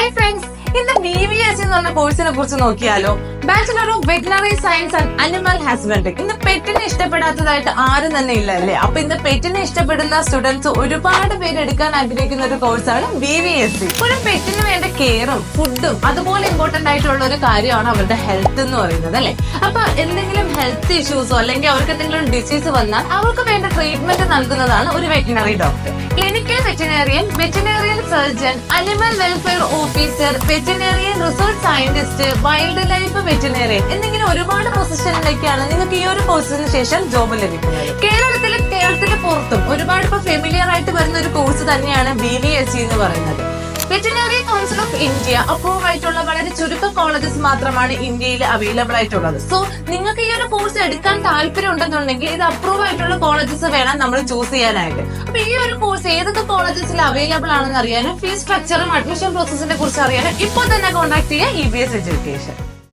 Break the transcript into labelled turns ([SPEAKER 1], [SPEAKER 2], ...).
[SPEAKER 1] Hi friends ഇന്ന് B B S എന്ന് പറഞ്ഞ കോഴ്സിനെ കുറിച്ച് നോക്കിയാലോ? Bachelor of veterinary science and animal husbandry ഇന്ന് പെറ്റിനെ ഇഷ്ടപ്പെടാത്തതായിട്ട് ആരും തന്നെ ഇല്ല അല്ലേ അപ്പൊ ഇന്ന് പെറ്റിനെ ഇഷ്ടപ്പെടുന്ന സ്റ്റുഡൻസ് ഒരുപാട് പേര് എടുക്കാൻ ആഗ്രഹിക്കുന്ന ഒരു കോഴ്സാണ് ബി വി എസ് സി ഒരു പെറ്റിന് വേണ്ട കെയറും ഫുഡും അതുപോലെ ഇമ്പോർട്ടന്റ് ആയിട്ടുള്ള ഒരു കാര്യമാണ് അവരുടെ ഹെൽത്ത് എന്ന് പറയുന്നത് അല്ലെ? അപ്പൊ എന്തെങ്കിലും ഹെൽത്ത് ഇഷ്യൂസോ അല്ലെങ്കിൽ അവർക്ക് എന്തെങ്കിലും ഡിസീസ് വന്നാൽ അവർക്ക് വേണ്ട ട്രീറ്റ്മെന്റ് നൽകുന്നതാണ് ഒരു veterinary doctor clinical veterinarian veterinarian surgeon animal welfare officer veterinarian research scientist wildlife veterinarian എന്നിങ്ങനെ ഒരുപാട് പൊസിഷനിലേക്കാണ് നിങ്ങൾക്ക് ഈ ഒരു കോഴ്സിന് ശേഷം ജോബ് ലഭിക്കുന്നത്. കേരളത്തിലും കേരളത്തിന് പുറത്തും ഒരുപാട് ഇപ്പൊ ഫെമിലിയർ ആയിട്ട് വരുന്ന ഒരു കോഴ്സ് തന്നെയാണ് ബി വി എസ് സി എന്ന് പറയുന്നത്. Veterinary council of India approve ആയിട്ടുള്ള വളരെ ചുരുക്കം കോളേജസ് മാത്രമാണ് ഇന്ത്യയിൽ അവൈലബിൾ ആയിട്ടുള്ളത്. സോ നിങ്ങൾക്ക് ഈ ഒരു കോഴ്സ് എടുക്കാൻ താല്പര്യം ഉണ്ടെന്നുണ്ടെങ്കിൽ ഇത് അപ്രൂവ് ആയിട്ടുള്ള കോളേജസ് വേണം നമ്മൾ ചൂസ് ചെയ്യാനായിട്ട്. അപ്പൊ ഈ ഒരു കോഴ്സ് ഏതൊക്കെ കോളേജസിൽ അവൈലബിൾ ആണെന്ന് അറിയാനും ഫീസ് സ്ട്രക്ചറും അഡ്മിഷൻ പ്രോസസിനെ കുറിച്ച് അറിയാനും ഇപ്പോൾ തന്നെ കോൺടാക്ട് ചെയ്യുക ഇ ബി എസ് എഡ്യൂക്കേഷൻ